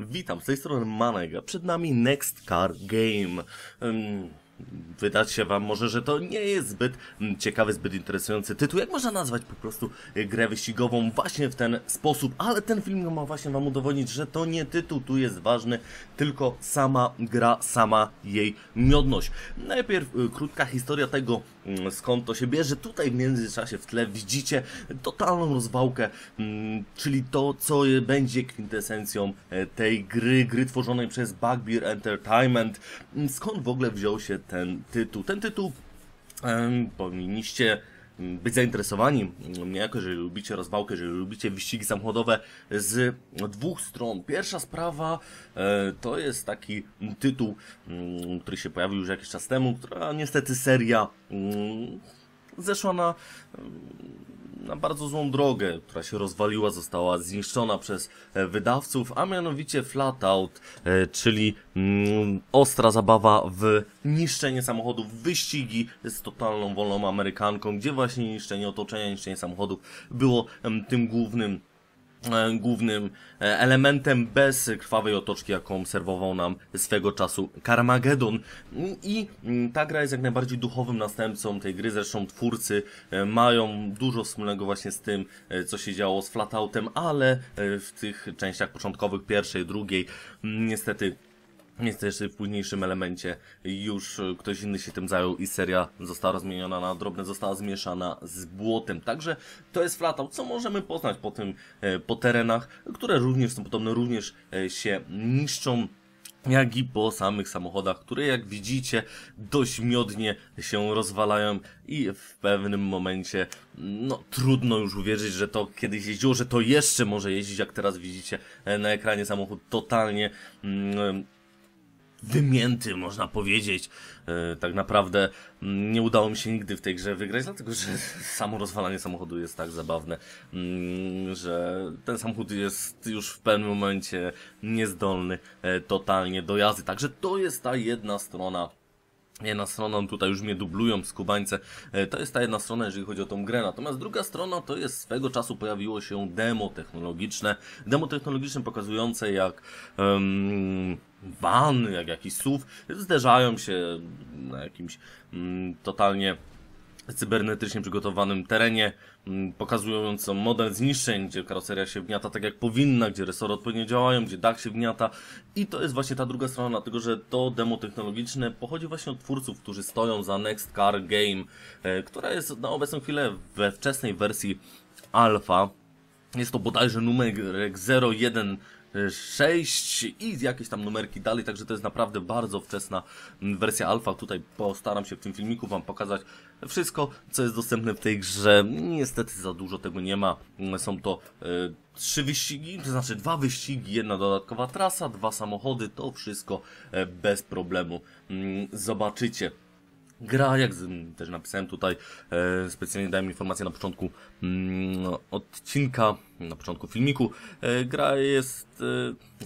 Witam, z tej strony Manek, a przed nami Next Car Game. Wydać się wam może, że to nie jest zbyt ciekawy, zbyt interesujący tytuł. Jak można nazwać po prostu e, grę wyścigową właśnie w ten sposób? Ale ten film ma właśnie wam udowodnić, że to nie tytuł tu jest ważny, tylko sama gra, sama jej miodność. Najpierw y, krótka historia tego, skąd to się bierze. Tutaj w międzyczasie w tle widzicie totalną rozwałkę, mm, czyli to, co będzie kwintesencją e, tej gry, gry tworzonej przez Bugbear Entertainment. Mm, Skąd w ogóle wziął się ten tytuł? Ten tytuł em, powinniście mm, być zainteresowani niejako, jeżeli lubicie rozwałkę, jeżeli lubicie wyścigi samochodowe z dwóch stron. Pierwsza sprawa e, to jest taki tytuł, mm, który się pojawił już jakiś czas temu, która niestety seria mm, zeszła na, na bardzo złą drogę, która się rozwaliła, została zniszczona przez e, wydawców, a mianowicie Flatout, e, czyli mm, ostra zabawa w niszczenie samochodów, wyścigi z totalną wolną Amerykanką, gdzie właśnie niszczenie otoczenia, niszczenie samochodów było tym głównym głównym e, elementem bez krwawej otoczki, jaką serwował nam swego czasu Carmageddon. I mm, ta gra jest jak najbardziej duchowym następcą tej gry, zresztą twórcy e, mają dużo wspólnego właśnie z tym, e, co się działo z Flatoutem, ale e, w tych częściach początkowych, pierwszej, drugiej, mm, niestety Niestety w późniejszym elemencie już ktoś inny się tym zajął i seria została rozmieniona na drobne, została zmieszana z błotem. Także to jest flatout, co możemy poznać po tym, e, po terenach, które również są podobne, również e, się niszczą jak i po samych samochodach, które jak widzicie dość miodnie się rozwalają i w pewnym momencie no trudno już uwierzyć, że to kiedyś jeździło, że to jeszcze może jeździć, jak teraz widzicie e, na ekranie samochód totalnie mm, wymięty, można powiedzieć. E, tak naprawdę mm, nie udało mi się nigdy w tej grze wygrać, dlatego że samo rozwalanie samochodu jest tak zabawne, mm, że ten samochód jest już w pewnym momencie niezdolny e, totalnie do jazdy. Także to jest ta jedna strona Jedna strona, tutaj już mnie dublują skubańce, e, to jest ta jedna strona, jeżeli chodzi o tą grę. Natomiast druga strona to jest swego czasu pojawiło się demo technologiczne. Demo technologiczne pokazujące jak um, van, jak jakiś SUV zderzają się na jakimś um, totalnie cybernetycznie przygotowanym terenie, mm, pokazującą model zniszczeń, gdzie karoseria się wgniata tak jak powinna, gdzie resory odpowiednio działają, gdzie dach się wgniata i to jest właśnie ta druga strona, dlatego że to demo technologiczne pochodzi właśnie od twórców, którzy stoją za Next Car Game, e, która jest na obecną chwilę we wczesnej wersji alfa. Jest to bodajże numerek 01 6 i jakieś tam numerki dalej, także to jest naprawdę bardzo wczesna mm, wersja alfa. Tutaj postaram się w tym filmiku Wam pokazać wszystko, co jest dostępne w tej grze. Niestety za dużo tego nie ma. Są to e, trzy wyścigi, to znaczy dwa wyścigi, jedna dodatkowa trasa, dwa samochody, to wszystko e, bez problemu mm, zobaczycie. Gra, jak z, też napisałem tutaj, e, specjalnie dałem informację na początku mm, odcinka, na początku filmiku. E, gra jest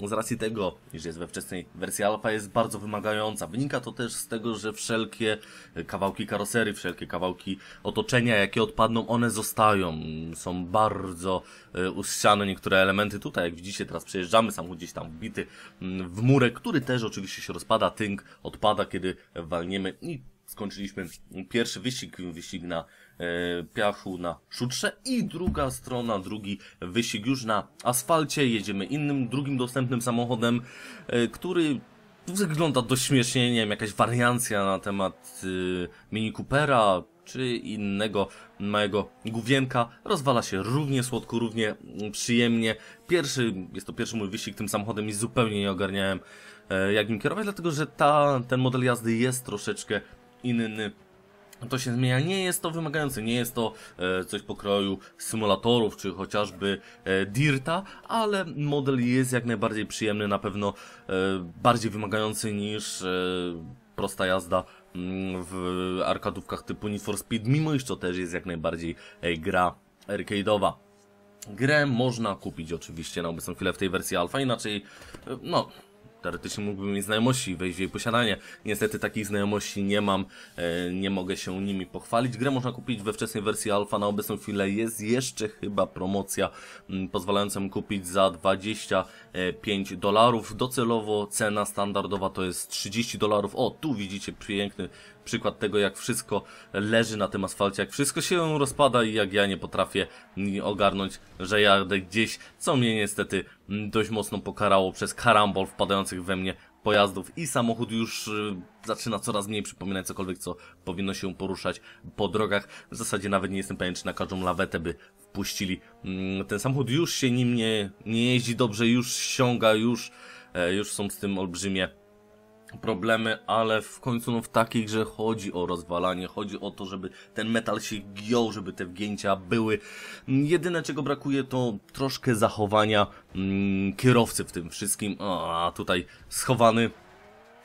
e, z racji tego, że jest we wczesnej wersji alfa, jest bardzo wymagająca. Wynika to też z tego, że wszelkie kawałki karoserii, wszelkie kawałki otoczenia, jakie odpadną, one zostają. Są bardzo e, uściane niektóre elementy. Tutaj, jak widzicie, teraz przejeżdżamy, samochód gdzieś tam wbity mm, w murek, który też oczywiście się rozpada, tynk odpada, kiedy walniemy i skończyliśmy pierwszy wyścig, wyścig na e, piachu, na szutrze i druga strona, drugi wyścig już na asfalcie. Jedziemy innym, drugim dostępnym samochodem, e, który wygląda dość śmiesznie, nie wiem, jakaś wariancja na temat e, Mini Coopera, czy innego małego główienka. Rozwala się równie słodko, równie przyjemnie. Pierwszy, jest to pierwszy mój wyścig tym samochodem i zupełnie nie ogarniałem e, jak nim kierować, dlatego że ta, ten model jazdy jest troszeczkę inny. To się zmienia. Nie jest to wymagające, nie jest to e, coś pokroju symulatorów, czy chociażby e, Dirta, ale model jest jak najbardziej przyjemny, na pewno e, bardziej wymagający niż e, prosta jazda mm, w arkadówkach typu Need for Speed, mimo iż to też jest jak najbardziej e, gra arcade'owa. Grę można kupić oczywiście na obecną chwilę w tej wersji alfa, inaczej, e, no, teoretycznie mógłbym mieć znajomości i wejść w jej posiadanie. Niestety takich znajomości nie mam, e, nie mogę się nimi pochwalić. Grę można kupić we wczesnej wersji alfa, na obecną chwilę jest jeszcze chyba promocja m, pozwalająca mi kupić za 25 dolarów. Docelowo cena standardowa to jest 30 dolarów. O, tu widzicie piękny przykład tego, jak wszystko leży na tym asfalcie, jak wszystko się rozpada i jak ja nie potrafię ogarnąć, że jadę gdzieś, co mnie niestety dość mocno pokarało przez karambol wpadających we mnie pojazdów i samochód już y, zaczyna coraz mniej przypominać cokolwiek, co powinno się poruszać po drogach. W zasadzie nawet nie jestem pewien, czy na każdą lawetę by wpuścili. Mm, ten samochód już się nim nie, nie jeździ dobrze, już ściąga, już, e, już są z tym olbrzymie problemy, ale w końcu no w takiej grze chodzi o rozwalanie, chodzi o to, żeby ten metal się giął, żeby te wgięcia były. Jedyne czego brakuje to troszkę zachowania mm, kierowcy w tym wszystkim, a tutaj schowany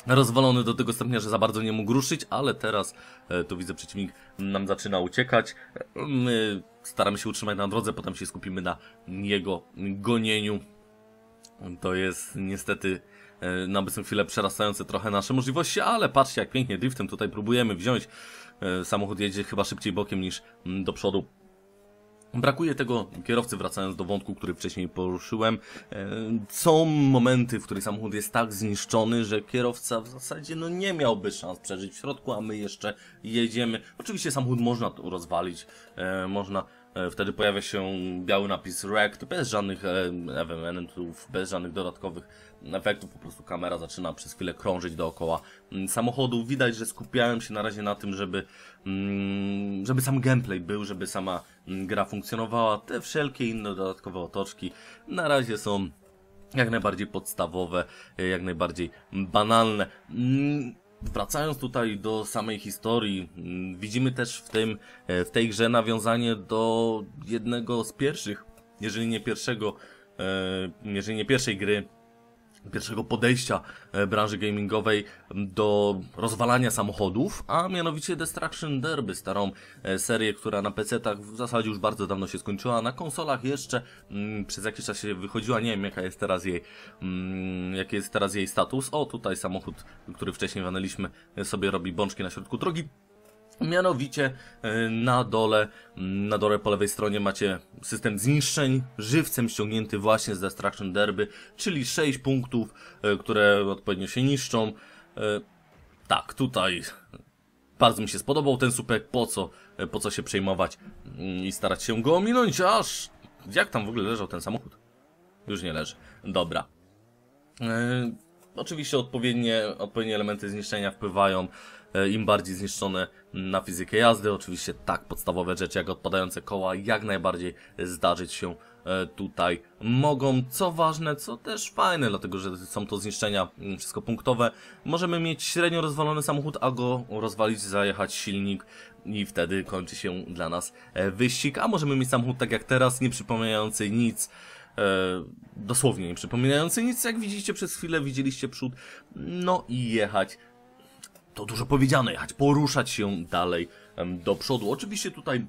rozwalony do tego stopnia, że za bardzo nie mógł ruszyć, ale teraz e, tu widzę przeciwnik nam zaczyna uciekać. My staramy się utrzymać na drodze, potem się skupimy na jego gonieniu. To jest niestety E, na obecną chwilę przerastające trochę nasze możliwości, ale patrzcie jak pięknie driftem tutaj próbujemy wziąć. E, samochód jedzie chyba szybciej bokiem niż mm, do przodu. Brakuje tego kierowcy, wracając do wątku, który wcześniej poruszyłem. E, są momenty, w których samochód jest tak zniszczony, że kierowca w zasadzie no, nie miałby szans przeżyć w środku, a my jeszcze jedziemy. Oczywiście samochód można rozwalić, można Wtedy pojawia się biały napis Wrecked, bez żadnych elementów, bez żadnych dodatkowych efektów, po prostu kamera zaczyna przez chwilę krążyć dookoła mm, samochodu. Widać, że skupiałem się na razie na tym, żeby, mm, żeby sam gameplay był, żeby sama mm, gra funkcjonowała. Te wszelkie inne dodatkowe otoczki na razie są jak najbardziej podstawowe, jak najbardziej banalne. Wracając tutaj do samej historii, widzimy też w, tym, e, w tej grze nawiązanie do jednego z pierwszych, jeżeli nie pierwszego, e, jeżeli nie pierwszej gry pierwszego podejścia e, branży gamingowej do rozwalania samochodów, a mianowicie Destruction Derby, starą e, serię, która na PC-tach w zasadzie już bardzo dawno się skończyła, na konsolach jeszcze mm, przez jakiś czas się wychodziła, nie wiem jaka jest teraz jej, mm, jaki jest teraz jej status. O, tutaj samochód, który wcześniej wanęliśmy, sobie robi bączki na środku drogi. Mianowicie e, na dole, na dole po lewej stronie macie system zniszczeń, żywcem ściągnięty właśnie z Destruction Derby, czyli 6 punktów, e, które odpowiednio się niszczą. E, tak, tutaj bardzo mi się spodobał ten supek, po co, po co się przejmować mm, i starać się go ominąć, aż jak tam w ogóle leżał ten samochód? Już nie leży. Dobra. Oczywiście odpowiednie, odpowiednie elementy zniszczenia wpływają im bardziej zniszczone na fizykę jazdy. Oczywiście tak, podstawowe rzeczy jak odpadające koła jak najbardziej zdarzyć się e, tutaj mogą. Co ważne, co też fajne, dlatego że są to zniszczenia mm, wszystko punktowe. Możemy mieć średnio rozwalony samochód, a go rozwalić, zajechać silnik i wtedy kończy się dla nas e, wyścig. A możemy mieć samochód tak jak teraz, nie przypominający nic. dosłownie nie przypominający nic, jak widzicie przez chwilę, widzieliście przód, no i jechać to dużo powiedziane, jechać, poruszać się dalej do przodu. Oczywiście tutaj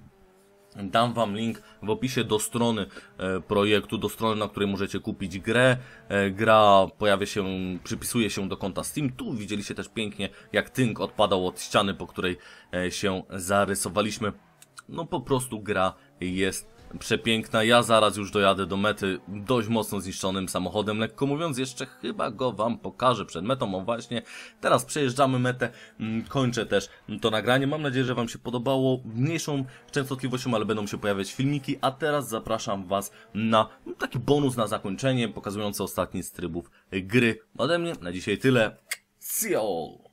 Dam Wam link w opisie do strony e, projektu, do strony, na której możecie kupić grę. E, gra pojawia się, przypisuje się do konta Steam. Tu widzieliście też pięknie, jak tynk odpadał od ściany, po której e, się zarysowaliśmy. No po prostu gra jest przepiękna. Ja zaraz już dojadę do mety dość mocno zniszczonym samochodem, lekko mówiąc, jeszcze chyba go wam pokażę przed metą. O właśnie, teraz przejeżdżamy metę, mm, kończę też to nagranie. Mam nadzieję, że wam się podobało. Mniejszą częstotliwością, ale będą się pojawiać filmiki, a teraz zapraszam was na taki bonus na zakończenie, pokazujący ostatni z trybów gry. Ode mnie na dzisiaj tyle. See you all!